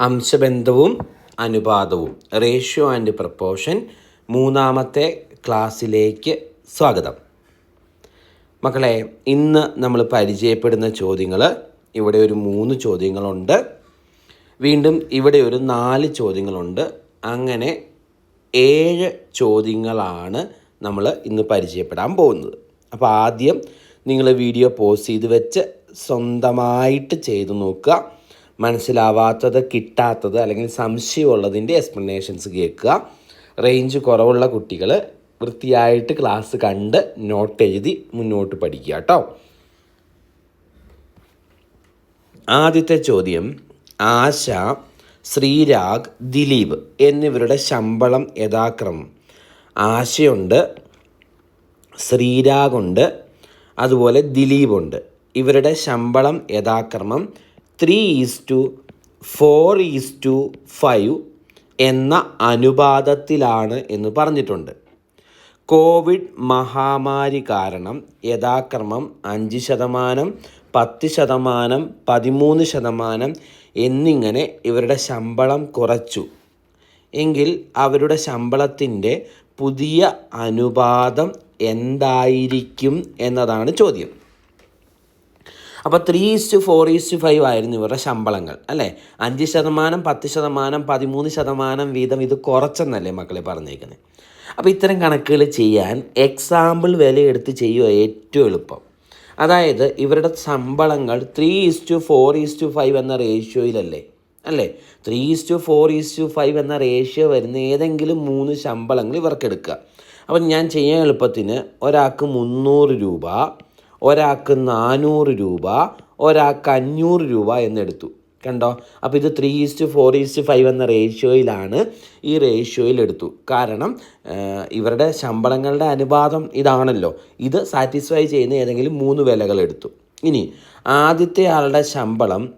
അംശബന്ധവും അനുപാതവും. Ratio and proportion മൂന്നാമത്തെ ക്ലാസ്സിലേക്ക് സ്വാഗതം. മക്കളെ ഇന്ന് നമ്മൾ പരിചയപ്പെടുന്ന ചോദ്യങ്ങൾ ഇവിടെ ഒരു മൂന്ന് ചോദ്യങ്ങളുണ്ട്. വീണ്ടും ഇവിടെ ഒരു നാല് ചോദ്യങ്ങളുണ്ട്. അങ്ങനെ ഏഴ് ചോദ്യങ്ങളാണ് നമ്മൾ ഇന്ന് പരിചയപ്പെടാൻ പോകുന്നത്. അപ്പോൾ ആദ്യം നിങ്ങൾ വീഡിയോ പോസ് ചെയ്ത് വെച്ച് സ്വന്തമായിട്ട് ചെയ്തു നോക്കുക. മനസ്സിലാവാത്തത് കിട്ടാത്തത് അല്ലെങ്കിൽ സംശയമുള്ളതിന്റെ എക്സ്പ്ലനേഷൻസ് കേൾക്കുക. റേഞ്ച് കുറവുള്ള കുട്ടികൾ വൃത്തിയായിട്ട് ക്ലാസ് കണ്ട് നോട്ട് എഴുതി മുന്നോട്ട് പഠിക്കുക കേട്ടോ ആദ്യത്തെ ചോദ്യം ആശ ശ്രീരാഗ് ദിലീപ് എന്നിവരുടെ ശമ്പളം യഥാക്രമം. ആശയുണ്ട് ശ്രീരാഗുണ്ട് അതുപോലെ ദിലീപുണ്ട്. ഇവരുടെ ശമ്പളം യഥാക്രമം three is to four is to five എന്ന അനുപാതത്തിലാണ് എന്ന് പറഞ്ഞിട്ടുണ്ട്. കോവിഡ് മഹാമാരി കാരണം യഥാക്രമം അഞ്ച് ശതമാനം പത്ത് ശതമാനം പതിമൂന്ന് ശതമാനം എന്നിങ്ങനെ ഇവരുടെ ശമ്പളം കുറച്ചു. എങ്കിൽ അവരുടെ ശമ്പളത്തിന്റെ പുതിയ അനുപാതം എന്തായിരിക്കും എന്നതാണ് ചോദ്യം. അപ്പോൾ three is to four is to five ആയിരുന്നു ഇവരുടെ ശമ്പളങ്ങൾ അല്ലേ? അഞ്ച് ശതമാനം പത്ത് ശതമാനം പതിമൂന്ന് ശതമാനം വീതം ഇത് കുറച്ചെന്നല്ലേ മക്കളെ പറഞ്ഞേക്കുന്നത് അപ്പോൾ ഇത്തരം കണക്കുകൾ ചെയ്യാൻ എക്സാമ്പിൾ വില എടുത്ത് ചെയ്യുക ഏറ്റവും എളുപ്പം. അതായത് ഇവരുടെ ശമ്പളങ്ങൾ three is to four is to five എന്ന റേഷ്യോയിലല്ലേ അല്ലേ? Three is to four is to five എന്ന റേഷ്യോ വരുന്ന ഏതെങ്കിലും മൂന്ന് ശമ്പളങ്ങൾ ഇവർക്ക് എടുക്കുക. അപ്പം ഞാൻ ചെയ്യാൻ എളുപ്പത്തിന് ഒരാൾക്ക് മുന്നൂറ് രൂപ ഒരാൾക്ക് നാനൂറ് രൂപ ഒരാൾക്ക് അഞ്ഞൂറ് രൂപ എന്നെടുത്തു. കണ്ടോ? അപ്പോൾ ഇത് three is to four is to five എന്ന റേഷ്യോയിലാണ് ഈ റേഷ്യോയിൽ എടുത്തു. കാരണം ഇവരുടെ ശമ്പളങ്ങളുടെ അനുപാതം ഇതാണല്ലോ. ഇത് സാറ്റിസ്ഫൈ ചെയ്യുന്ന ഏതെങ്കിലും മൂന്ന് വിലകൾ എടുത്തു. ഇനി ആദ്യത്തെ ആളുടെ ശമ്പളം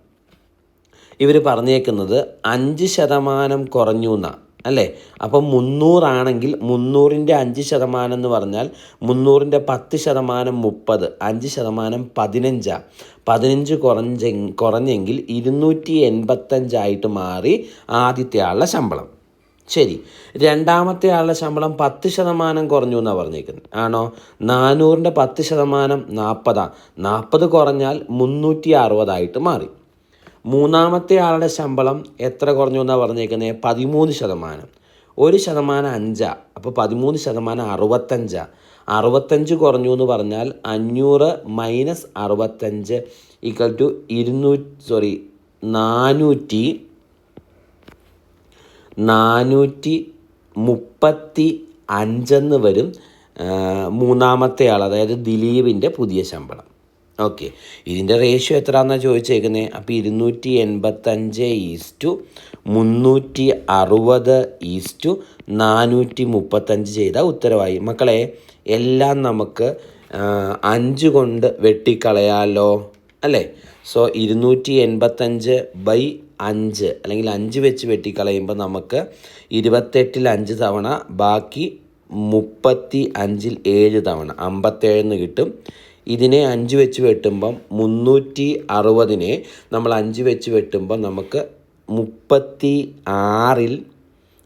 ഇവർ പറഞ്ഞേക്കുന്നത് അഞ്ച് ശതമാനം കുറഞ്ഞു എന്നാണ് അല്ലേ? അപ്പം മുന്നൂറാണെങ്കിൽ മുന്നൂറിന്റെ അഞ്ച് ശതമാനം എന്ന് പറഞ്ഞാൽ മുന്നൂറിന്റെ പത്ത് ശതമാനം മുപ്പത് അഞ്ച് ശതമാനം പതിനഞ്ചാണ് പതിനഞ്ച് കുറഞ്ഞ കുറഞ്ഞെങ്കിൽ ഇരുന്നൂറ്റി എൺപത്തഞ്ചായിട്ട് മാറി ആദ്യത്തെ ആളുടെ ശമ്പളം. ശരി. രണ്ടാമത്തെ ആളുടെ ശമ്പളം പത്ത് ശതമാനം കുറഞ്ഞു എന്നാണ് പറഞ്ഞേക്കുന്നത്. ആണോ? നാനൂറിന്റെ പത്ത് ശതമാനം നാൽപ്പതാണ് നാൽപ്പത് കുറഞ്ഞാൽ മുന്നൂറ്റി അറുപതായിട്ട് മാറി. മൂന്നാമത്തെ ആളുടെ ശമ്പളം എത്ര കുറഞ്ഞു എന്നാണ് പറഞ്ഞേക്കുന്നത് പതിമൂന്ന് ശതമാനം. ഒരു ശതമാനം അഞ്ചാ. അപ്പോൾ പതിമൂന്ന് ശതമാനം അറുപത്തഞ്ചാ. അറുപത്തഞ്ച് കുറഞ്ഞു എന്ന് പറഞ്ഞാൽ അഞ്ഞൂറ് മൈനസ് അറുപത്തഞ്ച് ഈക്വൽ ടു ഇരുന്നൂറ്റി സോറി നാനൂറ്റി നാനൂറ്റി മുപ്പത്തി അഞ്ചെന്ന് വരും മൂന്നാമത്തെ ആൾ അതായത് ദിലീപിന്റെ പുതിയ ശമ്പളം. ഓക്കെ ഇതിന്റെ റേഷ്യോ എത്രയാണെന്നാണ് ചോദിച്ചേക്കുന്നത് അപ്പോൾ ഇരുന്നൂറ്റി എൺപത്തഞ്ച് ഈസ്റ്റു മുന്നൂറ്റി അറുപത് ഈസ്റ്റു നാനൂറ്റി മുപ്പത്തഞ്ച് ചെയ്ത ഉത്തരവായി. മക്കളെ എല്ലാം നമുക്ക് അഞ്ച് കൊണ്ട് വെട്ടിക്കളയാലോ? അല്ലേ? സോ ഇരുന്നൂറ്റി എൺപത്തഞ്ച് ബൈ അഞ്ച് അല്ലെങ്കിൽ അഞ്ച് വെച്ച് വെട്ടിക്കളയുമ്പോൾ നമുക്ക് ഇരുപത്തെട്ടിൽ അഞ്ച് തവണ ബാക്കി മുപ്പത്തി അഞ്ചിൽ ഏഴ് തവണ അമ്പത്തേഴെന്ന് കിട്ടും. ഇതിനെ അഞ്ച് വെച്ച് വെട്ടുമ്പം മുന്നൂറ്റി അറുപതിനെ നമ്മൾ അഞ്ച് വെച്ച് വെട്ടുമ്പം നമുക്ക് മുപ്പത്തി ആറിൽ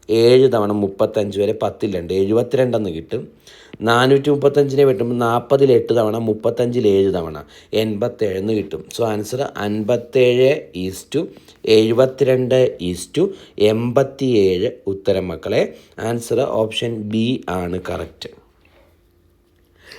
ഏഴ് തവണ മുപ്പത്തഞ്ച് വരെ പത്തിലുണ്ട്. എഴുപത്തിരണ്ടെന്ന് കിട്ടും. നാനൂറ്റി മുപ്പത്തഞ്ചിനെ വെട്ടുമ്പോൾ നാൽപ്പതിൽ എട്ട് തവണ മുപ്പത്തഞ്ചിൽ ഏഴ് തവണ. എൺപത്തേഴെന്ന് കിട്ടും. സോ ആൻസർ അൻപത്തേഴ് ഈസ് ടു എഴുപത്തിരണ്ട് ഈസ്റ്റു എൺപത്തി ഏഴ് ഉത്തരം മക്കളെ. ആൻസർ ഓപ്ഷൻ ബി ആണ് കറക്റ്റ്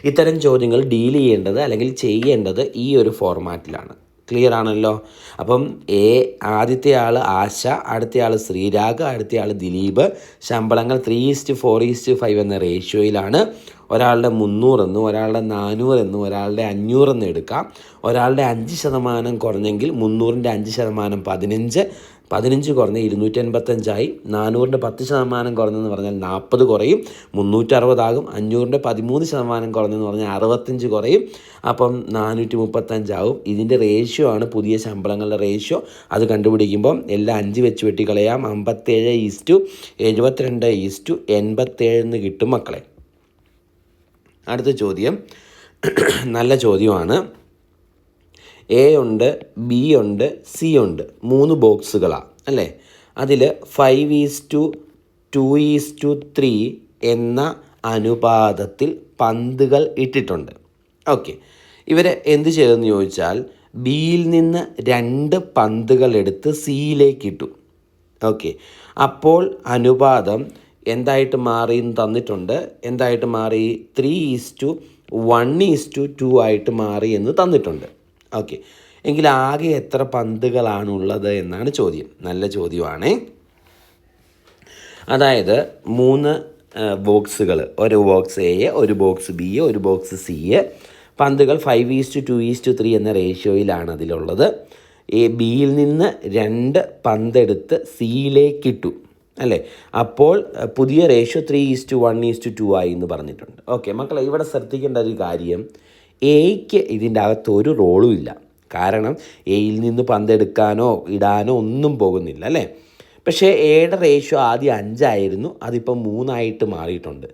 ഇത്തരം ചോദ്യങ്ങൾ ഡീൽ ചെയ്യേണ്ടത് അല്ലെങ്കിൽ ചെയ്യേണ്ടത് ഈ ഒരു ഫോർമാറ്റിലാണ് ക്ലിയർ ആണല്ലോ? അപ്പം എ ആദ്യത്തെ ആൾ ആശ അടുത്ത ആൾ ശ്രീരാഗ് അടുത്ത ആൾ Dileep. ശമ്പളങ്ങൾ three is to four is to five എന്ന റേഷ്യോയിലാണ് ഒരാളുടെ മുന്നൂറെന്നും ഒരാളുടെ നാനൂറെന്നും ഒരാളുടെ അഞ്ഞൂറെന്നും എടുക്കാം. ഒരാളുടെ അഞ്ച് ശതമാനം കുറഞ്ഞെങ്കിൽ മുന്നൂറിന്റെ അഞ്ച് ശതമാനം പതിനഞ്ച് പതിനഞ്ച് കുറഞ്ഞ് ഇരുന്നൂറ്റി എൺപത്തഞ്ചായി നാനൂറിന്റെ പത്ത് ശതമാനം കുറഞ്ഞെന്ന് പറഞ്ഞാൽ നാൽപ്പത് കുറയും. മുന്നൂറ്ററുപതാകും. അഞ്ഞൂറിന്റെ പതിമൂന്ന് ശതമാനം കുറഞ്ഞെന്ന് പറഞ്ഞാൽ അറുപത്തഞ്ച് കുറയും. അപ്പം നാനൂറ്റി മുപ്പത്തഞ്ചാവും ഇതിന്റെ റേഷ്യോ ആണ് പുതിയ ശമ്പളങ്ങളുടെ റേഷ്യോ അത് കണ്ടുപിടിക്കുമ്പം എല്ലാം അഞ്ച് വെച്ച് വെട്ടിക്കളയാം. അമ്പത്തേഴ് ഈസ്റ്റു എഴുപത്തിരണ്ട് ഈസ്റ്റു എൺപത്തേഴെന്ന് കിട്ടും മക്കളെ. അടുത്ത ചോദ്യം. നല്ല ചോദ്യമാണ്. എ ഉണ്ട് ബി ഉണ്ട് സി ഉണ്ട്. മൂന്ന് ബോക്സുകളാണ് അല്ലേ? അതിൽ five is to two is to three എന്ന അനുപാതത്തിൽ പന്തുകൾ ഇട്ടിട്ടുണ്ട്. ഓക്കെ ഇവരെ എന്ത് ചെയ്തെന്ന് ചോദിച്ചാൽ ബിയിൽ നിന്ന് രണ്ട് പന്തുകൾ എടുത്ത് സിയിലേക്ക് ഇട്ടു. ഓക്കെ അപ്പോൾ അനുപാതം എന്തായിട്ട് മാറി എന്ന് തന്നിട്ടുണ്ട്? എന്തായിട്ട് മാറി? Three is to one is to two ആയിട്ട് മാറി എന്ന് തന്നിട്ടുണ്ട്. ഓക്കെ എങ്കിൽ ആകെ എത്ര പന്തുകളാണുള്ളത് എന്നാണ് ചോദ്യം. നല്ല ചോദ്യമാണേ. അതായത് മൂന്ന് ബോക്സുകൾ ഒരു ബോക്സ് എ ഒരു ബോക്സ് ബി ഒരു ബോക്സ് സി പന്തുകൾ five is to two is to three എന്ന റേഷ്യോയിലാണ് അതിലുള്ളത്. എ ബിയിൽ നിന്ന് രണ്ട് പന്തെടുത്ത് സിയിലേക്ക് ഇട്ടു. അല്ലേ? അപ്പോൾ പുതിയ ratio three is to one is to two ആയി എന്ന് പറഞ്ഞിട്ടുണ്ട്. ഓക്കെ മക്കളെ ഇവിടെ ശ്രദ്ധിക്കേണ്ട ഒരു കാര്യം. എയ്ക്ക് ഇതിന്റെ അകത്ത് ഒരു റോളും ഇല്ല. കാരണം എയിൽ നിന്ന് പന്തെടുക്കാനോ ഇടാനോ ഒന്നും പോകുന്നില്ല അല്ലേ? പക്ഷേ എയുടെ റേഷ്യോ ആദ്യം അഞ്ചായിരുന്നു അതിപ്പം മൂന്നായിട്ട് മാറിയിട്ടുണ്ട്.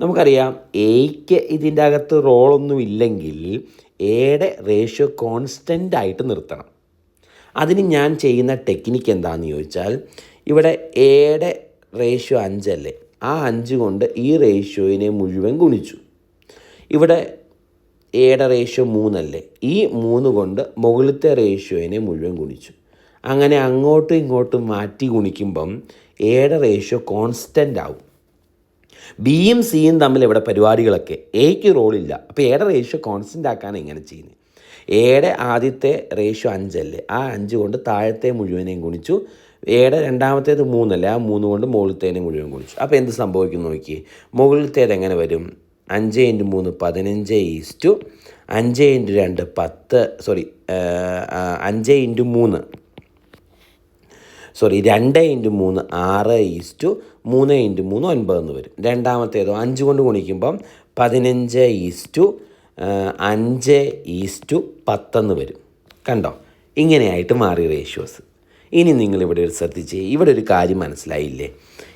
നമുക്കറിയാം എയ്ക്ക് ഇതിന്റെ അകത്ത് റോളൊന്നും ഇല്ലെങ്കിൽ എയുടെ റേഷ്യോ കോൺസ്റ്റന്റ് ആയിട്ട് നിർത്തണം. അതിന് ഞാൻ ചെയ്യുന്ന ടെക്നിക്ക് എന്താണെന്ന് ചോദിച്ചാൽ ഇവിടെ എയുടെ റേഷ്യോ അഞ്ചല്ലേ? ആ അഞ്ച് കൊണ്ട് ഈ റേഷ്യോയിനെ മുഴുവൻ ഗുണിച്ചു. ഇവിടെ എയുടെ റേഷ്യോ മൂന്നല്ലേ? ഈ മൂന്ന് കൊണ്ട് മുകളിലത്തെ റേഷ്യോയിനെ മുഴുവൻ ഗുണിച്ചു. അങ്ങനെ അങ്ങോട്ടും ഇങ്ങോട്ടും മാറ്റി ഗുണിക്കുമ്പം എയുടെ റേഷ്യോ കോൺസ്റ്റന്റ് ആവും. ബിയും സിയും തമ്മിൽ ഇവിടെ പരിപാടികളൊക്കെ എയ്ക്ക് റോളില്ല അപ്പോൾ എയുടെ റേഷ്യോ കോൺസ്റ്റന്റ് ആക്കാനാണ് ഇങ്ങനെ ചെയ്യുന്നത് എയുടെ ആദ്യത്തെ റേഷ്യോ അഞ്ചല്ലേ? ആ അഞ്ച് കൊണ്ട് താഴത്തെ മുഴുവനെയും ഗുണിച്ചു. എയുടെ രണ്ടാമത്തേത് മൂന്നല്ലേ? ആ മൂന്ന് കൊണ്ട് മുകളിലത്തേനെ മുഴുവൻ ഗുണിച്ചു. അപ്പോൾ എന്ത് സംഭവിക്കും നോക്കി മുകളിലത്തേത് എങ്ങനെ വരും? അഞ്ച് ഇന്റു മൂന്ന് പതിനഞ്ച് ഈസ്റ്റു അഞ്ച് ഇന്റു രണ്ട് പത്ത് സോറി അഞ്ച് ഇന്റു മൂന്ന്. സോറി രണ്ട് ഇന്റു മൂന്ന് ആറ് ഈസ്റ്റു മൂന്ന് ഇന്റു മൂന്ന് ഒൻപത് എന്ന് വരും. രണ്ടാമത്തേതോ അഞ്ച് കൊണ്ട് ഗുണിക്കുമ്പം പതിനഞ്ച് ഈസ്റ്റു അഞ്ച് ഈസ്റ്റു പത്തെന്ന് വരും. കണ്ടോ? ഇങ്ങനെയായിട്ട് മാറി റേഷ്യോസ് ഇനി നിങ്ങളിവിടെ ഒരു ശ്രദ്ധിച്ച് ഇവിടെ ഒരു കാര്യം മനസ്സിലായില്ലേ?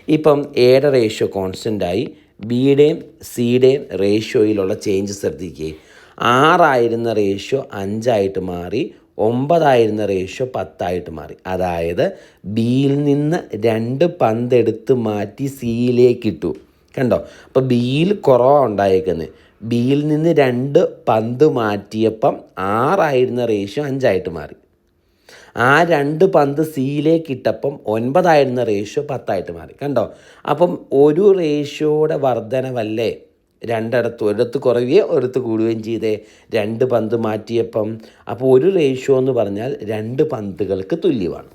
ഇപ്പം ഏഴ് റേഷ്യോ കോൺസ്റ്റന്റായി ബിയുടെയും സിയുടെയും റേഷ്യോയിലുള്ള ചേഞ്ച് ശ്രദ്ധിക്കുക ആറായിരുന്ന റേഷ്യോ അഞ്ചായിട്ട് മാറി ഒമ്പതായിരുന്ന റേഷ്യോ പത്തായിട്ട് മാറി. അതായത് ബിയിൽ നിന്ന് രണ്ട് പന്ത് എടുത്ത് മാറ്റി സിയിലേക്ക് ഇട്ടു കണ്ടോ? അപ്പോൾ ബിയിൽ കുറവാണ് ഉണ്ടായേക്കുന്നത് ബിയിൽ നിന്ന് രണ്ട് പന്ത് മാറ്റിയപ്പം ആറായിരുന്ന റേഷ്യോ അഞ്ചായിട്ട് മാറി. ആ രണ്ട് പന്ത് സിയിലേക്ക് ഇട്ടപ്പം ഒൻപതായിരുന്ന റേഷ്യോ പത്തായിട്ട് മാറി. കണ്ടോ? അപ്പം ഒരു റേഷ്യോയുടെ വർധനവല്ലേ രണ്ടിടത്ത് ഒരിടത്ത് കുറയുകയോ ഒരിടത്ത് കൂടുകയും ചെയ്തേ. രണ്ട് പന്ത് മാറ്റിയപ്പം. അപ്പോൾ ഒരു റേഷ്യോ എന്ന് പറഞ്ഞാൽ രണ്ട് പന്തുകൾക്ക് തുല്യമാണ്.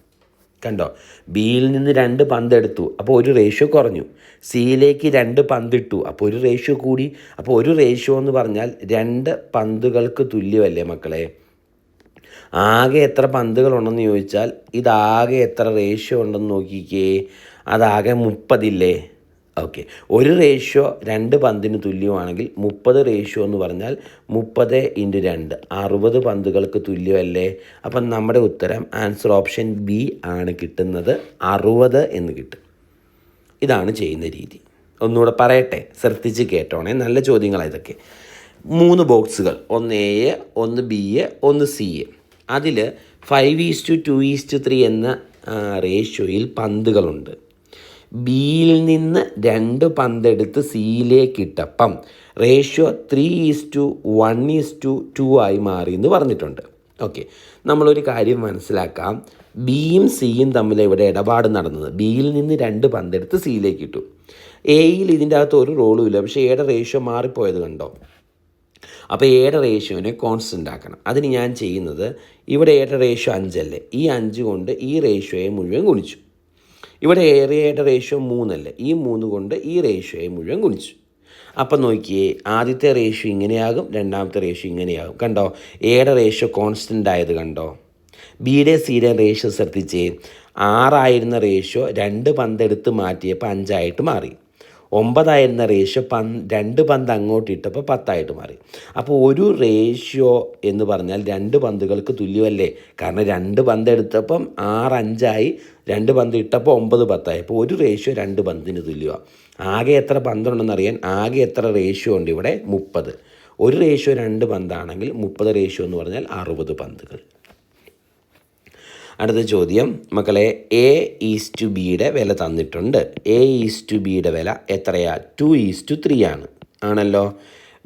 കണ്ടോ? ബിയിൽ നിന്ന് രണ്ട് പന്ത് എടുത്തു. അപ്പോൾ ഒരു റേഷ്യോ കുറഞ്ഞു. സിയിലേക്ക് രണ്ട് പന്ത് ഇട്ടു അപ്പോൾ ഒരു റേഷ്യോ കൂടി. അപ്പോൾ ഒരു റേഷ്യോ എന്ന് പറഞ്ഞാൽ രണ്ട് പന്തുകൾക്ക് തുല്യമല്ലേ മക്കളെ? ആകെ എത്ര പന്തുകളുണ്ടെന്ന് ചോദിച്ചാൽ ഇതാകെ എത്ര റേഷ്യോ ഉണ്ടെന്ന് നോക്കിക്കേ. അതാകെ മുപ്പതില്ലേ? ഓക്കെ ഒരു റേഷ്യോ രണ്ട് പന്തിന് തുല്യമാണെങ്കിൽ മുപ്പത് റേഷ്യോ എന്ന് പറഞ്ഞാൽ മുപ്പത് ഇന്റു രണ്ട്. അറുപത് പന്തുകൾക്ക് തുല്യമല്ലേ? അപ്പം നമ്മുടെ ഉത്തരം ആൻസർ ഓപ്ഷൻ ബി ആണ് കിട്ടുന്നത് അറുപത് എന്ന് കിട്ടും. ഇതാണ് ചെയ്യുന്ന രീതി. ഒന്നുകൂടെ പറയട്ടെ? ശ്രദ്ധിച്ച് കേട്ടോണേ. നല്ല ചോദ്യങ്ങളാണ് ഇതൊക്കെ. മൂന്ന് ബോക്സുകൾ ഒന്ന് എ ഒന്ന് ബി എ ഒന്ന് സി എ അതിൽ five is to is to three എന്ന റേഷ്യോയിൽ പന്തുകളുണ്ട്. ബിയിൽ നിന്ന് രണ്ട് പന്തെടുത്ത് സിയിലേക്ക് ഇട്ടപ്പം ratio three is to one is to two മാറി എന്ന് പറഞ്ഞിട്ടുണ്ട്. ഓക്കെ നമ്മളൊരു കാര്യം മനസ്സിലാക്കാം. ബിയും സിയും തമ്മിൽ ഇവിടെ ഇടപാട് നടന്നത്? ബിയിൽ നിന്ന് രണ്ട് പന്തെടുത്ത് സിയിലേക്ക് ഇട്ടു. എയിൽ ഇതിന്റെ അകത്ത് ഒരു റോളും ഇല്ല. പക്ഷേ എയുടെ റേഷ്യോ മാറിപ്പോയത് കണ്ടോ? അപ്പോൾ എയുടെ റേഷ്യോനെ കോൺസ്റ്റന്റ് ആക്കണം. അതിന് ഞാൻ ചെയ്യുന്നത് ഇവിടെ എയുടെ റേഷ്യോ അഞ്ചല്ലേ? ഈ അഞ്ച് കൊണ്ട് ഈ റേഷ്യോയെ മുഴുവൻ ഗുണിച്ചു. ഇവിടെ ഏരിയയുടെ റേഷ്യോ മൂന്നല്ലേ? ഈ മൂന്ന് കൊണ്ട് ഈ റേഷ്യോയെ മുഴുവൻ ഗുണിച്ചു. അപ്പം നോക്കിയേ ആദ്യത്തെ റേഷ്യോ ഇങ്ങനെയാകും രണ്ടാമത്തെ റേഷ്യോ ഇങ്ങനെയാകും. കണ്ടോ? എയുടെ റേഷ്യോ കോൺസ്റ്റന്റ് ആയത് കണ്ടോ? ബിയുടെ സിയുടെ റേഷ്യോ ശ്രദ്ധിച്ചേ ആറായിരുന്ന റേഷ്യോ രണ്ട് പന്തെടുത്ത് മാറ്റിയപ്പോൾ അഞ്ചായിട്ട് മാറി. ഒമ്പതായിരുന്ന റേഷ്യോ പന് രണ്ട് പന്ത് അങ്ങോട്ട് ഇട്ടപ്പോൾ പത്തായിട്ട് മാറി. അപ്പോൾ ഒരു റേഷ്യോ എന്ന് പറഞ്ഞാൽ രണ്ട് പന്തുകൾക്ക് തുല്യമല്ലേ? കാരണം രണ്ട് പന്ത് എടുത്തപ്പം ആറ് അഞ്ചായി രണ്ട് പന്ത് ഇട്ടപ്പോൾ ഒമ്പത് പത്തായി. അപ്പോൾ ഒരു റേഷ്യോ രണ്ട് പന്തിന് തുല്യമാണ് ആകെ എത്ര പന്തുണ്ടെന്ന് അറിയാൻ ആകെ എത്ര റേഷ്യോ ഉണ്ട് ഇവിടെ? മുപ്പത്. ഒരു റേഷ്യോ രണ്ട് പന്താണെങ്കിൽ മുപ്പത് റേഷ്യോ എന്ന് പറഞ്ഞാൽ അറുപത് പന്തുകൾ. അടുത്ത ചോദ്യം. മക്കളെ എ ഈസ് ടു ബിയുടെ വില തന്നിട്ടുണ്ട്. എ ഈസ് ടു ബിയുടെ വില എത്രയാ? ടു ഈസ് ടു ത്രീ ആണ്. ആണല്ലോ?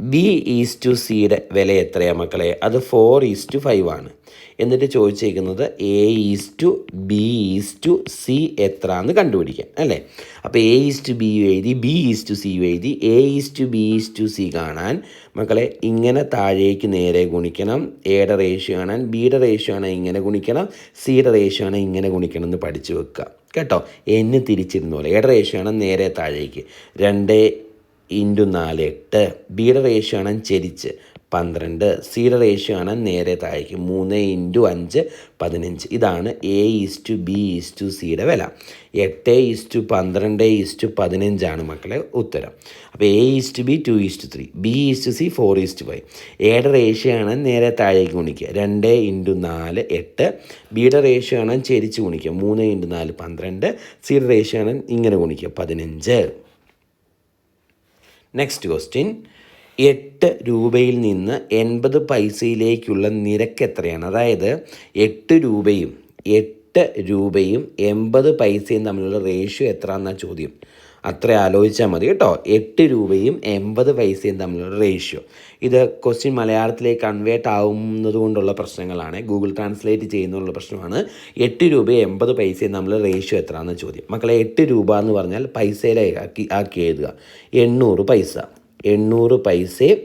ബി ഈസ് ടു സിയുടെ വില എത്രയാ മക്കളെ? അത് ഫോർ ഈസ് ടു ഫൈവ് ആണ്. എന്നിട്ട് ചോദിച്ചേക്കുന്നത് A is to B is to C എത്ര എന്ന് കണ്ടുപിടിക്കാം അല്ലേ അപ്പോൾ എ ഈസ് ടു ബി എഴുതി ബി ഈസ് ടു സി എഴുതി A is to B is to C കാണാൻ മക്കളെ ഇങ്ങനെ താഴേക്ക് നേരെ ഗുണിക്കണം എയുടെ റേഷ്യോ കാണാൻ ബിയുടെ റേഷ്യോ ആണ് ഇങ്ങനെ ഗുണിക്കണം സിയുടെ റേഷ്യോ ആണ് ഇങ്ങനെ ഗുണിക്കണം എന്ന് പഠിച്ചു വെക്കുക. കേട്ടോ? എന്ന് തിരിച്ചിരുന്ന പോലെ. എയുടെ റേഷ്യോ ആണ് നേരെ താഴേക്ക്. രണ്ട് ഇന്റു നാല് എട്ട്. ബിയുടെ റേഷ്യോ ആണ് ചെരിച്ച്. പന്ത്രണ്ട്. സീറോ റേഷ്യോ ആണ് നേരെ താഴേക്ക്. മൂന്ന് ഇന്റു അഞ്ച് പതിനഞ്ച്. ഇതാണ് A is to B is to സിയുടെ വില. എട്ട് ഈസ് ടു പന്ത്രണ്ട് ഈസ് ടു പതിനഞ്ചാണ് മക്കളെ ഉത്തരം. അപ്പോൾ A is to B two is to three. B is to C four is to five എയുടെ റേഷ്യോ ആണ് നേരെ താഴേക്ക് ഗുണിക്കുക. രണ്ട് ഇന്റു നാല് എട്ട്. ബിയുടെ റേഷ്യോ ആണ് ചെരിച്ച് ഗുണിക്കുക. മൂന്ന് ഇന്റു നാല് പന്ത്രണ്ട്. സിയുടെ റേഷ്യോ ആണ് ഇങ്ങനെ ഗുണിക്കുക. പതിനഞ്ച്. നെക്സ്റ്റ് ക്വസ്റ്റ്യൻ എട്ട് രൂപയിൽ നിന്ന് എൺപത് പൈസയിലേക്കുള്ള നിരക്ക് എത്രയാണ്? അതായത് എട്ട് രൂപയും എട്ട് രൂപയും എൺപത് പൈസയും തമ്മിലുള്ള റേഷ്യോ എത്ര എന്നാണ് ചോദ്യം. അത്ര ആലോചിച്ചാൽ മതി കേട്ടോ. എട്ട് രൂപയും എൺപത് പൈസയും തമ്മിലുള്ള റേഷ്യോ ഇത് ക്വസ്റ്റ്യൻ മലയാളത്തിലേക്ക് കൺവേർട്ട് ആവുന്നത് കൊണ്ടുള്ള പ്രശ്നങ്ങളാണ്. ഗൂഗിൾ ട്രാൻസ്ലേറ്റ് ചെയ്യുന്നതിനുള്ള പ്രശ്നമാണ്. എട്ട് രൂപയും എൺപത് പൈസയും തമ്മിലുള്ള റേഷ്യോ എത്രയാണെന്ന് ചോദ്യം. മക്കളെ എട്ട് രൂപ എന്ന് പറഞ്ഞാൽ പൈസയിലേക്ക് ആക്കി എഴുതുക. എണ്ണൂറ് പൈസ. എണ്ണൂറ് പൈസയും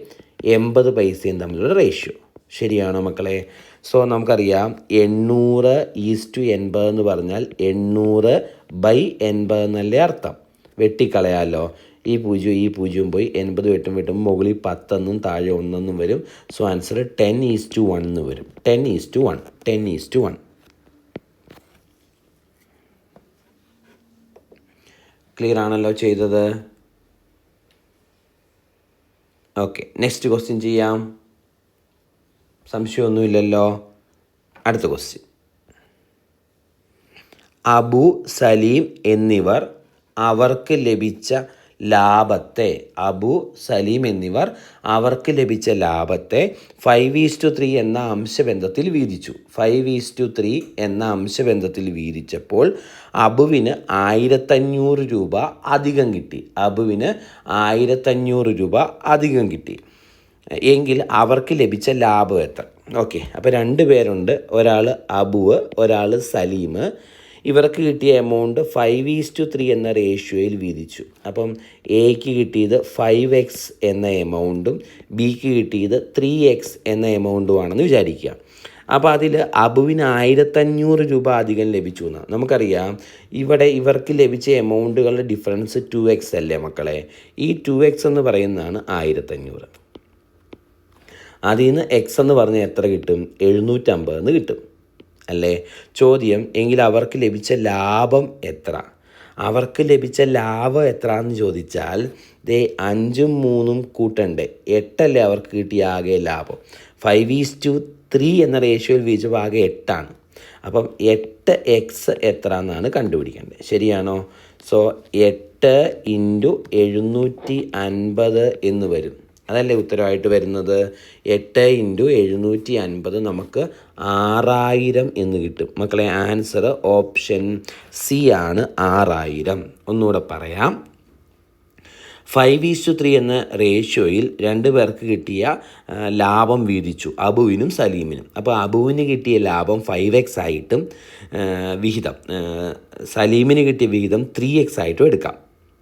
എൺപത് പൈസയും തമ്മിലുള്ള റേഷ്യോ ശരിയാണോ മക്കളെ? സോ നമുക്കറിയാം എണ്ണൂറ് ഈസ് ടു എൺപത് എന്ന് പറഞ്ഞാൽ എണ്ണൂറ് ബൈ എൺപത് എന്നല്ലേ അർത്ഥം. വെട്ടിക്കളയാമല്ലോ ഈ പൂജ്യം ഈ പൂജ്യം പോയി എൺപത് വെട്ടും വെട്ടും മുകളിൽ പത്തെന്നും താഴെ ഒന്നെന്നും വരും. So answer ten is to one എന്ന് വരും. Ten is to one ten is to one clear ആണല്ലോ ചെയ്തത്? ഓക്കെ നെക്സ്റ്റ് ക്വസ്റ്റ്യൻ ചെയ്യാം. സംശയമൊന്നുമില്ലല്ലോ. അടുത്ത ക്വസ്റ്റ്യൻ അബു സലീം എന്നിവർ അവർക്ക് ലഭിച്ച ലാഭത്തെ അബു സലീം എന്നിവർ അവർക്ക് ലഭിച്ച ലാഭത്തെ ഫൈവ് ഈസ് ടു ത്രീ എന്ന അംശബന്ധത്തിൽ വീതിച്ചു. ഫൈവ് ഈസ് ടു ത്രീ എന്ന അംശബന്ധത്തിൽ വീതിച്ചപ്പോൾ അബുവിന് ആയിരത്തഞ്ഞൂറ് രൂപ അധികം കിട്ടി. അബുവിന് ആയിരത്തഞ്ഞൂറ് രൂപ അധികം കിട്ടി. എങ്കിൽ അവർക്ക് ലഭിച്ച ലാഭം എത്ര? ഓക്കെ അപ്പോൾ രണ്ട് പേരുണ്ട്. ഒരാൾ അബുവ് ഒരാൾ സലീം. ഇവർക്ക് കിട്ടിയ amount five is to three എന്ന റേഷ്യോയിൽ വീതിച്ചു. അപ്പം എക്ക് കിട്ടിയത് ഫൈവ് എക്സ് എന്ന എമൗണ്ടും ബിക്ക് കിട്ടിയത് ത്രീ എക്സ് എന്ന എമൗണ്ടുമാണെന്ന് വിചാരിക്കുക. അപ്പോൾ അതിൽ അബുവിന് ആയിരത്തഞ്ഞൂറ് രൂപ അധികം ലഭിച്ചു എന്നാണ് നമുക്കറിയാം ഇവിടെ ഇവർക്ക് ലഭിച്ച എമൗണ്ടുകളുടെ ഡിഫറൻസ് ടു എക്സ് അല്ലേ മക്കളെ? ഈ ടു എക്സ് എന്ന് പറയുന്നതാണ് ആയിരത്തഞ്ഞൂറ്. അതിൽ നിന്ന് എക്സ് എന്ന് പറഞ്ഞാൽ എത്ര കിട്ടും? എഴുന്നൂറ്റമ്പത് എന്ന് കിട്ടും. അല്ലേ? ചോദ്യം എങ്കിൽ അവർക്ക് ലഭിച്ച ലാഭം എത്ര? അവർക്ക് ലഭിച്ച ലാഭം എത്ര എന്ന് ചോദിച്ചാൽ ദേ അഞ്ചും മൂന്നും കൂട്ടണ്ട്. എട്ടല്ലേ അവർക്ക് കിട്ടിയ ആകെ ലാഭം. ഫൈവ് ഈസ് ടു ത്രീ എന്ന റേഷ്യോയിൽ വീച്ചപ്പോൾ ആകെ എട്ടാണ്. അപ്പം എട്ട് എക്സ് എത്ര എന്നാണ് കണ്ടുപിടിക്കേണ്ടത്. ശരിയാണോ? സോ എട്ട് ഇന്റു എഴുന്നൂറ്റി അൻപത് എന്ന് വരും. അതല്ലേ ഉത്തരമായിട്ട് വരുന്നത്? എട്ട് ഇന്റു എഴുന്നൂറ്റി അൻപത് നമുക്ക് ആറായിരം എന്ന് കിട്ടും. മക്കളെ ആൻസർ ഓപ്ഷൻ സി ആണ് ആറായിരം. ഒന്നുകൂടെ പറയാം. ഫൈവ് ഈസ് ടു ത്രീ എന്ന റേഷ്യോയിൽ രണ്ട് പേർക്ക് കിട്ടിയ ലാഭം വീതിച്ചു. അബുവിനും സലീമിനും. അപ്പോൾ അബുവിന് കിട്ടിയ ലാഭം ഫൈവ് എക്സ് ആയിട്ടും വിഹിതം. സലീമിന് കിട്ടിയ വിഹിതം ത്രീ എക്സ് ആയിട്ടും എടുക്കാം.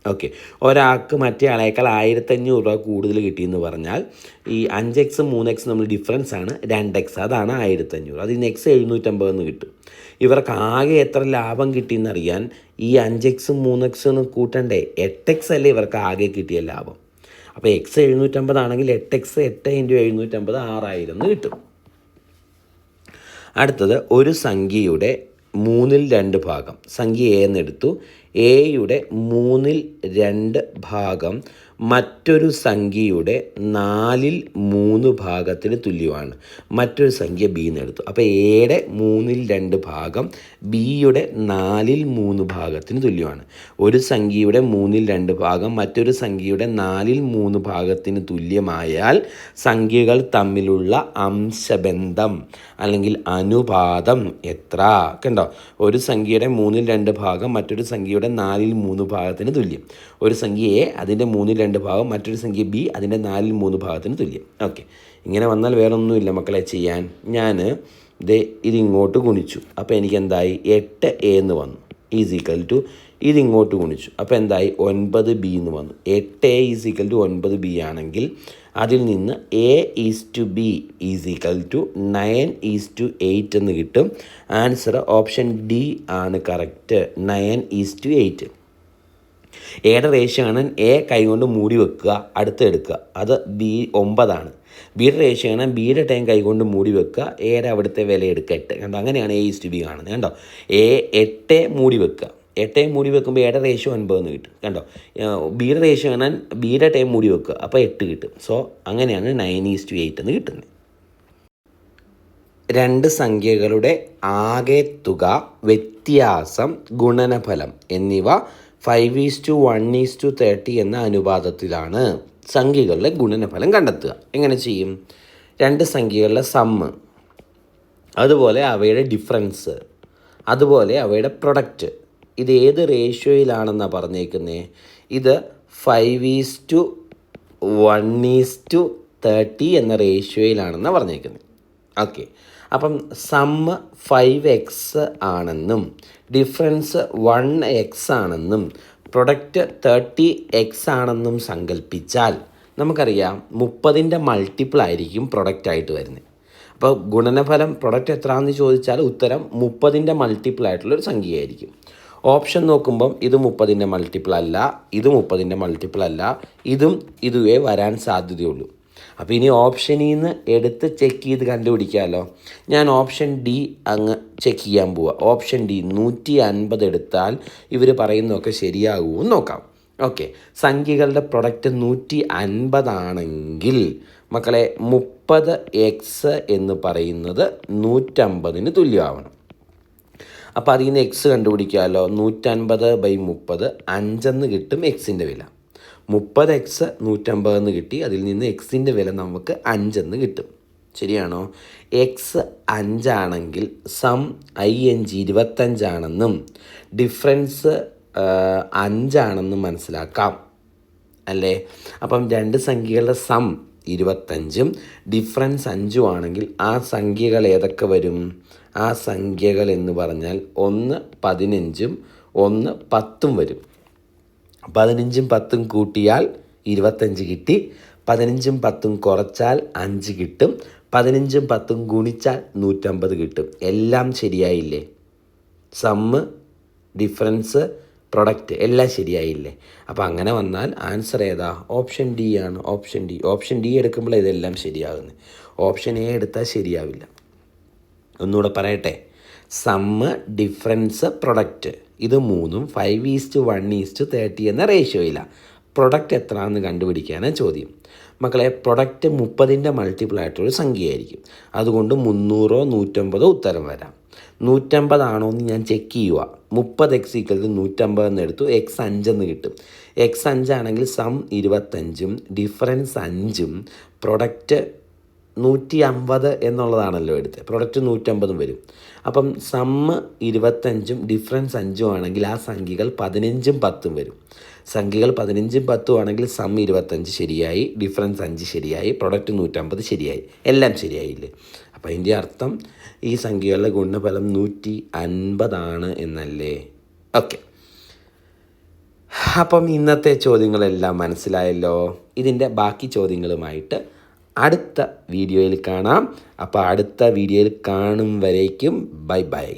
ഓക്കെ ഒരാൾക്ക് മറ്റേ ആളേക്കാൾ ആയിരത്തഞ്ഞൂറ് രൂപ കൂടുതൽ കിട്ടിയെന്ന് പറഞ്ഞാൽ ഈ അഞ്ച് എക്സ് മൂന്ന് എക്സ് നമ്മൾ ഡിഫറൻസ് ആണ്. രണ്ട് എക്സ് അതാണ് ആയിരത്തഞ്ഞൂറ്. അതിൽ നിന്ന് എക്സ് എഴുന്നൂറ്റമ്പത് എന്ന് കിട്ടും. ഇവർക്ക് ആകെ എത്ര ലാഭം കിട്ടിയെന്നറിയാൻ ഈ അഞ്ച് എക്സും മൂന്ന് എക്സും കൂട്ടണ്ടേ? എട്ട് എക്സ് അല്ലേ ഇവർക്ക് ആകെ കിട്ടിയ ലാഭം. അപ്പോൾ എക്സ് എഴുന്നൂറ്റമ്പതാണെങ്കിൽ എട്ട് എക്സ് എട്ട് ഇന്റു എഴുന്നൂറ്റമ്പത് ആറായിരം എന്ന് കിട്ടും. അടുത്തത് ഒരു സംഖ്യയുടെ മൂന്നിൽ രണ്ട് ഭാഗം. സംഖ്യ എ എന്നെടുത്തു എയുടെ മൂന്നിൽ രണ്ട് ഭാഗം മറ്റൊരു സംഖ്യയുടെ നാലിൽ മൂന്ന് ഭാഗത്തിന് തുല്യമാണ്. മറ്റൊരു സംഖ്യ ബി എന്നെടുത്തു അപ്പോൾ എയുടെ മൂന്നിൽ രണ്ട് ഭാഗം ബിയുടെ നാലിൽ മൂന്ന് ഭാഗത്തിന് തുല്യമാണ്. ഒരു സംഖ്യയുടെ മൂന്നിൽ രണ്ട് ഭാഗം മറ്റൊരു സംഖ്യയുടെ നാലിൽ മൂന്ന് ഭാഗത്തിന് തുല്യമായാൽ സംഖ്യകൾ തമ്മിലുള്ള അംശബന്ധം അല്ലെങ്കിൽ അനുപാതം എത്ര? കണ്ടോ? ഒരു സംഖ്യയുടെ മൂന്നിൽ രണ്ട് ഭാഗം മറ്റൊരു സംഖ്യയുടെ നാലിൽ മൂന്ന് ഭാഗത്തിന് തുല്യം. ഒരു സംഖ്യ എ അതിന്റെ മൂന്നിൽ രണ്ട് ഭാഗം മറ്റൊരു സംഖ്യ ബി അതിന്റെ നാലിൽ മൂന്ന് ഭാഗത്തിന് തുല്യം. ഓക്കെ. ഇങ്ങനെ വന്നാൽ വേറെ ഒന്നുമില്ല മക്കളെ ചെയ്യാൻ. ഞാൻ ദേ ഇതിങ്ങോട്ട് ഗുണിച്ചു. അപ്പോൾ എനിക്ക് എന്തായി എട്ട് എ എന്ന് വന്നു. ഈസ് ഈക്വൽ ടു ഇതിങ്ങോട്ട് ഗുണിച്ചു. അപ്പോൾ എന്തായി? ഒൻപത് ബി എന്ന് വന്നു. എട്ട് എ ഈസ് ഈക്വൽ ടു ഒൻപത് ബി ആണെങ്കിൽ അതിൽ നിന്ന് A is to B is equal to nine is to eight എന്ന് കിട്ടും. ആൻസർ ഓപ്ഷൻ ഡി ആണ് correct nine is to eight എയുടെ റേഷ്യോ ആണ് എ കൈകൊണ്ട് മൂടി വെക്കുക അടുത്ത് എടുക്കുക. അത് ബി ഒമ്പതാണ്. ബിയുടെ റേഷ്യോ ആണ് ബിയുടെ ടൈം കൈകൊണ്ട് മൂടി വെക്കുക എയുടെ അവിടുത്തെ വില എടുക്കുക എട്ട്. കണ്ടോ? അങ്ങനെയാണ് എ ഈസ് ടു ബി കാണുന്നത്. കണ്ടോ? എ എട്ട് മൂടി വെക്കുക. എട്ടേ മൂടി വെക്കുമ്പോൾ ഏടെ റേഷ്യോ ഒൻപതെന്ന് കിട്ടും. കണ്ടോ? ബിയുടെ റേഷ്യോ കാണാൻ ബിയുടെ ടൈം മൂടി വെക്കുക. അപ്പോൾ എട്ട് കിട്ടും. സോ അങ്ങനെയാണ് നയൻ ഈസ് ടു എയ്റ്റ് എന്ന് കിട്ടുന്നത്. രണ്ട് സംഖ്യകളുടെ ആകെ തുക വ്യത്യാസം ഗുണനഫലം എന്നിവ five is to one is to thirty എന്ന അനുപാതത്തിലാണ് സംഖ്യകളുടെ ഗുണനഫലം കണ്ടെത്തുക. എങ്ങനെ ചെയ്യും? രണ്ട് സംഖ്യകളുടെ സമ്മ് അതുപോലെ അവയുടെ ഡിഫറൻസ് അതുപോലെ അവയുടെ പ്രൊഡക്റ്റ് ഇത് ഏത് റേഷ്യോയിലാണെന്നാണ് പറഞ്ഞേക്കുന്നത് ഇത് five is to one is to thirty എന്ന റേഷ്യോയിലാണെന്നാണ് പറഞ്ഞേക്കുന്നത് ഓക്കെ അപ്പം സമ്മ് ഫൈവ് എക്സ് ആണെന്നും ഡിഫറൻസ് വൺ എക്സ് ആണെന്നും പ്രൊഡക്റ്റ് തേർട്ടി എക്സ് ആണെന്നും സങ്കല്പിച്ചാൽ നമുക്കറിയാം മുപ്പതിന്റെ മൾട്ടിപ്പിൾ ആയിരിക്കും പ്രൊഡക്റ്റായിട്ട് വരുന്നത് അപ്പോൾ ഗുണനഫലം പ്രൊഡക്റ്റ് എത്രയാണെന്ന് ചോദിച്ചാൽ ഉത്തരം മുപ്പതിന്റെ മൾട്ടിപ്പിൾ ആയിട്ടുള്ളൊരു സംഖ്യയായിരിക്കും. ഓപ്ഷൻ നോക്കുമ്പം ഇത് മുപ്പതിന്റെ മൾട്ടിപ്പിൾ അല്ല ഇത് മുപ്പതിന്റെ മൾട്ടിപ്പിൾ അല്ല ഇതും ഇതുവേ വരാൻ സാധ്യതയുള്ളൂ. അപ്പോൾ ഇനി ഓപ്ഷനിൽ നിന്ന് എടുത്ത് ചെക്ക് ചെയ്ത് കണ്ടുപിടിക്കാമല്ലോ ഞാൻ ഓപ്ഷൻ ഡി അങ്ങ് ചെക്ക് ചെയ്യാൻ പോവുക ഓപ്ഷൻ ഡി നൂറ്റി അൻപത് എടുത്താൽ ഇവർ പറയുന്നതൊക്കെ ശരിയാകുമെന്ന് നോക്കാം. ഓക്കെ സംഖ്യകളുടെ പ്രൊഡക്റ്റ് നൂറ്റി അൻപതാണെങ്കിൽ മക്കളെ മുപ്പത് എക്സ് എന്ന് പറയുന്നത് നൂറ്റമ്പതിന് തുല്യമാവണം. അപ്പോൾ അതിൽ നിന്ന് എക്സ് കണ്ടുപിടിക്കാമല്ലോ? നൂറ്റൻപത് ബൈ മുപ്പത്. അഞ്ചെന്ന് കിട്ടും എക്സിന്റെ വില. മുപ്പത് എക്സ് നൂറ്റമ്പതെന്ന് കിട്ടി. അതിൽ നിന്ന് എക്സിന്റെ വില നമുക്ക് അഞ്ചെന്ന് കിട്ടും. ശരിയാണോ? എക്സ് അഞ്ചാണെങ്കിൽ സം ഐ എൻ ജി ഇരുപത്തഞ്ചാണെന്നും ഡിഫറൻസ് അഞ്ചാണെന്നും മനസ്സിലാക്കാം. അല്ലേ? അപ്പം രണ്ട് സംഖ്യകളുടെ സം ഇരുപത്തഞ്ചും ഡിഫറൻസ് അഞ്ചും ആണെങ്കിൽ ആ സംഖ്യകൾ ഏതൊക്കെ വരും? ആ സംഖ്യകൾ എന്ന് പറഞ്ഞാൽ ഒന്ന് പതിനഞ്ചും ഒന്ന് പത്തും വരും. പതിനഞ്ചും പത്തും കൂട്ടിയാൽ ഇരുപത്തഞ്ച് കിട്ടി. പതിനഞ്ചും പത്തും കുറച്ചാൽ അഞ്ച് കിട്ടും. പതിനഞ്ചും പത്തും ഗുണിച്ചാൽ നൂറ്റമ്പത് കിട്ടും. എല്ലാം ശരിയായില്ലേ? സമ്മ് ഡിഫറൻസ് പ്രൊഡക്റ്റ് എല്ലാം ശരിയായില്ലേ? അപ്പോൾ അങ്ങനെ വന്നാൽ ആൻസർ ഏതാ? ഓപ്ഷൻ ഡി ആണ്. ഓപ്ഷൻ ഡി ഓപ്ഷൻ ഡി എടുക്കുമ്പോൾ ഇതെല്ലാം ശരിയാകുന്നത് ഓപ്ഷൻ എ എടുത്താൽ ശരിയാവില്ല. ഒന്നുകൂടെ പറയട്ടെ. Sum difference product. ഇത് മൂന്നും five is to one is to thirty എന്ന റേഷ്യോയിലാണ് പ്രൊഡക്റ്റ് എത്രയാണെന്ന് കണ്ടുപിടിക്കാനാണ് ചോദ്യം. മക്കളെ പ്രൊഡക്റ്റ് മുപ്പതിന്റെ മൾട്ടിപ്പിൾ ആയിട്ടുള്ള സംഖ്യയായിരിക്കും. അതുകൊണ്ട് മുന്നൂറോ നൂറ്റമ്പതോ ഉത്തരം വരാം. നൂറ്റമ്പതാണോ എന്ന് ഞാൻ ചെക്ക് ചെയ്യുക മുപ്പത് എക്സ് ഈക്വൽ നൂറ്റമ്പത് എന്ന് എടുത്തു എക്സ് അഞ്ചെന്ന് കിട്ടും. എക്സ് അഞ്ചാണെങ്കിൽ സം ഇരുപത്തഞ്ചും ഡിഫറൻസ് അഞ്ചും പ്രൊഡക്റ്റ് നൂറ്റി അമ്പത് എന്നുള്ളതാണല്ലോ എടുത്തത്. പ്രൊഡക്റ്റ് നൂറ്റമ്പതും വരും. അപ്പം സമ്മ് ഇരുപത്തഞ്ചും ഡിഫറൻസ് അഞ്ചും ആണെങ്കിൽ ആ സംഖ്യകൾ പതിനഞ്ചും പത്തും വരും. സംഖ്യകൾ പതിനഞ്ചും പത്തും ആണെങ്കിൽ സം ഇരുപത്തഞ്ച് ശരിയായി ഡിഫറൻസ് അഞ്ച് ശരിയായി പ്രൊഡക്റ്റ് നൂറ്റമ്പത് ശരിയായി. എല്ലാം ശരിയായില്ലേ? അപ്പോൾ അതിന്റെ അർത്ഥം ഈ സംഖ്യകളുടെ ഗുണഫലം നൂറ്റി അൻപതാണ് എന്നല്ലേ? ഓക്കെ. അപ്പം ഇന്നത്തെ ചോദ്യങ്ങളെല്ലാം മനസ്സിലായല്ലോ? ഇതിന്റെ ബാക്കി ചോദ്യങ്ങളുമായിട്ട് അടുത്ത വീഡിയോയിൽ കാണാം. അപ്പോൾ അടുത്ത വീഡിയോയിൽ കാണും വരേക്കും. Bye bye.